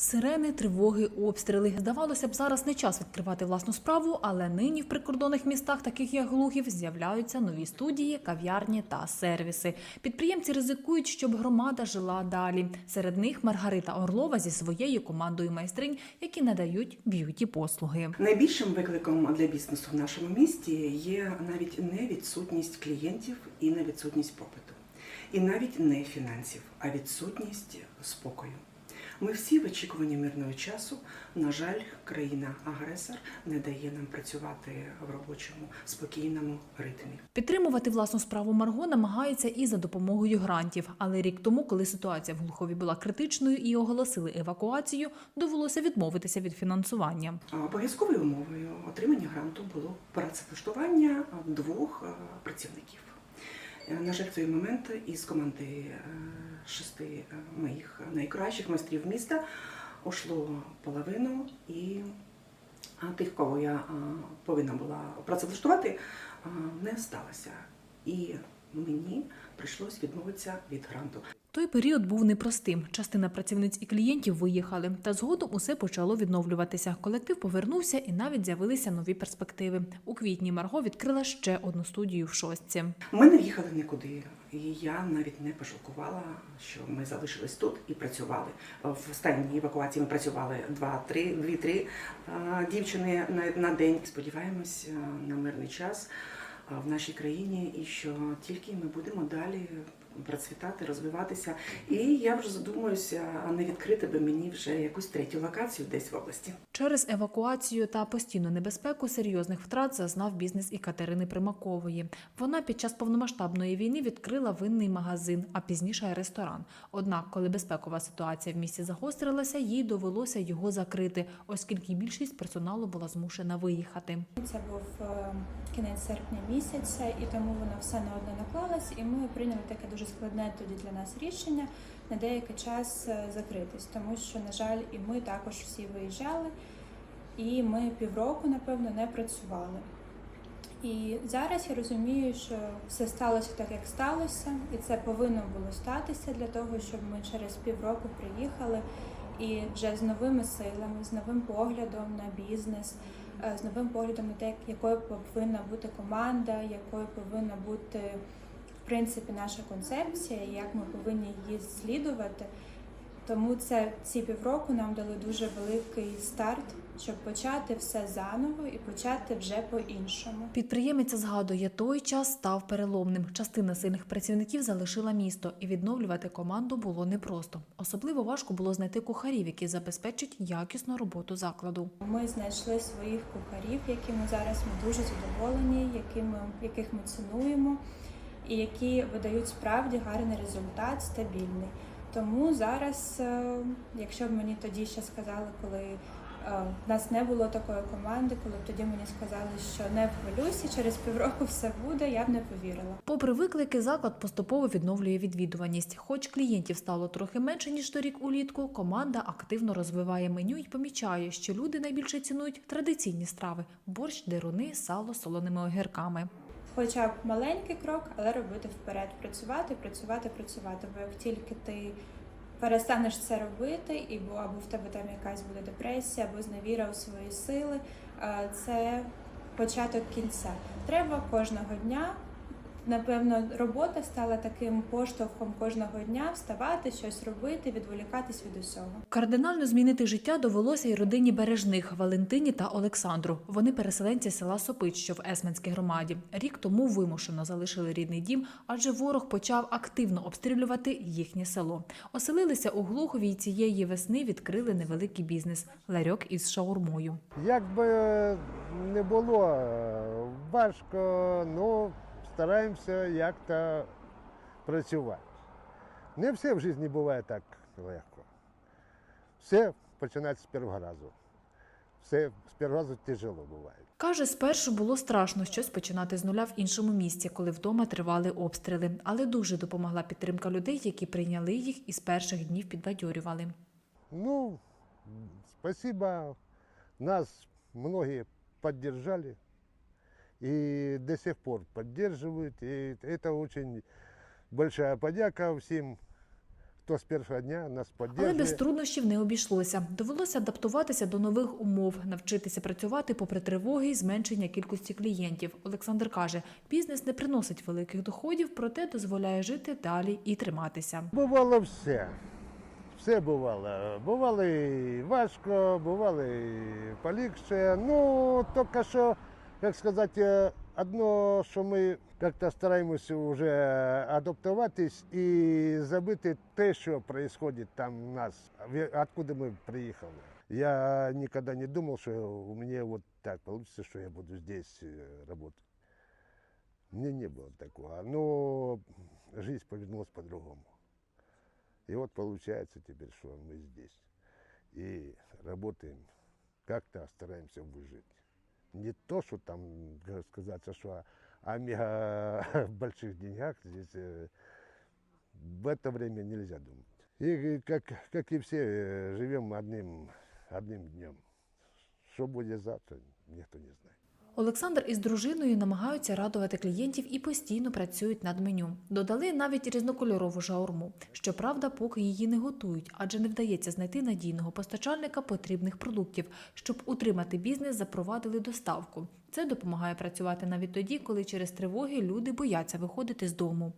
Сирени, тривоги, обстріли. Здавалося б, зараз не час відкривати власну справу, але нині в прикордонних містах, таких як Глухів, з'являються нові студії, кав'ярні та сервіси. Підприємці ризикують, щоб громада жила далі. Серед них Маргарита Орлова зі своєю командою майстринь, які надають б'юті послуги. Найбільшим викликом для бізнесу в нашому місті є навіть не відсутність клієнтів і не відсутність попиту, і навіть не фінансів, а відсутність спокою. Ми всі в очікуванні мирного часу. На жаль, країна-агресор не дає нам працювати в робочому спокійному ритмі. Підтримувати власну справу Марго намагається і за допомогою грантів. Але рік тому, коли ситуація в Глухові була критичною і оголосили евакуацію, довелося відмовитися від фінансування. Обов'язковою умовою отримання гранту було працевлаштування двох е, працівників. Е, На жаль, в той момент із команди е, шести е, моїх найкращих майстрів міста ушло половину, і тих, кого я повинна була працевлаштувати, не сталося. І мені прийшлось відмовитися від гранту. Той період був непростим. Частина працівниць і клієнтів виїхали, та згодом усе почало відновлюватися. Колектив повернувся і навіть з'явилися нові перспективи. У квітні Марго відкрила ще одну студію в шостці. Ми не в'їхали нікуди, і я навіть не пожалкувала, що ми залишились тут і працювали. В останній евакуації ми працювали два-три, дві-три е, дівчини на, день. Сподіваємось е, на мирний час е, в нашій країні, і що тільки ми будемо далі процвітати, розвиватися. І я вже задумуюся, а не відкрити би мені вже якусь третю локацію десь в області. Через евакуацію та постійну небезпеку серйозних втрат зазнав бізнес і Катерини Примакової. Вона під час повномасштабної війни відкрила винний магазин, а пізніше ресторан. Однак, коли безпекова ситуація в місті загострилася, їй довелося його закрити, оскільки більшість персоналу була змушена виїхати. Це був е, кінець серпня місяця, і тому воно все на одне наклалось, і ми прийняли таке дуже складне тоді для нас рішення на деякий час е, закритись, тому що, на жаль, і ми також всі виїжджали, і ми півроку, напевно, не працювали. І зараз я розумію, що все сталося так, як сталося, і це повинно було статися для того, щоб ми через півроку приїхали і вже з новими силами, з новим поглядом на бізнес, е, з новим поглядом на те, якою повинна бути команда, якою повинна бути принципі наша концепція, і як ми повинні її слідувати. Тому це ці півроку нам дали дуже великий старт, щоб почати все заново і почати вже по-іншому. Підприємиця згадує, той час став переломним. Частина сильних працівників залишила місто, і відновлювати команду було непросто. Особливо важко було знайти кухарів, які забезпечать якісну роботу закладу. Ми знайшли своїх кухарів, якими зараз ми дуже задоволені, якими, яких ми цінуємо, і які видають справді гарний результат, стабільний. Тому зараз, е, якщо б мені тоді ще сказали, коли е, в нас не було такої команди, коли б тоді мені сказали, що не хвилюйся, через півроку все буде, я б не повірила. Попри виклики, заклад поступово відновлює відвідуваність. Хоч клієнтів стало трохи менше ніж торік улітку, команда активно розвиває меню і помічає, що люди найбільше цінують традиційні страви: борщ, деруни, сало солоними огірками. Хоча б маленький крок, але робити вперед, працювати, працювати, працювати. Бо як тільки ти перестанеш це робити, і бо або в тебе там якась буде депресія, або зневіра у свої сили, е, це початок кінця. Треба кожного дня. Напевно, робота стала таким поштовхом кожного дня вставати, щось робити, відволікатись від усього. Кардинально змінити життя довелося й родині бережних Валентині та Олександру. Вони переселенці села Сопич, що в Есменській громаді. Рік тому вимушено залишили рідний дім, адже ворог почав активно обстрілювати їхнє село. Оселилися у Глухові й цієї весни відкрили невеликий бізнес ларьок із шаурмою. Як би не було е, важко, ну стараємося як-то працювати. Не все в житті буває так легко. Все починається з першого разу. Все з першого разу тяжело буває. Каже, спершу було страшно щось починати з нуля в іншому місці, коли вдома тривали обстріли. Але дуже допомогла підтримка людей, які прийняли їх і з перших днів підбадьорювали. Ну, спасибо, нас многие поддержали и до сих пор поддерживают. И это очень большая подяка всем, хто з першого дня нас Але без труднощів не обійшлося. Довелося адаптуватися до нових умов, навчитися працювати попри тривоги і зменшення кількості клієнтів. Олександр каже, бізнес не приносить великих доходів, проте дозволяє жити далі і триматися. Бувало все. Все бувало. Бувало і важко, бувало і полегше. Ну, тільки що, як сказати, одно, що ми як-то стараємося вже адаптуватись і забити те, що відбувається там у нас, ві- откуда ми приїхали. Я никогда не думал, что у меня вот так получится, что я буду здесь э, работать. Мне не было такого. Но жизнь повернулась по-другому. И вот получается теперь, что мы здесь. И работаем, как-то стараемся выжить. Не то, что там сказать, что о мега больших деньгах здесь э, в это время нельзя думать. И как, как и все, э, живем одним, одним днем. Что будет завтра, никто не знает. Олександр із дружиною намагаються радувати клієнтів і постійно працюють над меню. Додали навіть різнокольорову жаурму. Щоправда, поки її не готують, адже не вдається знайти надійного постачальника потрібних продуктів. Щоб утримати бізнес, запровадили доставку. Це допомагає працювати навіть тоді, коли через тривоги люди бояться виходити з дому.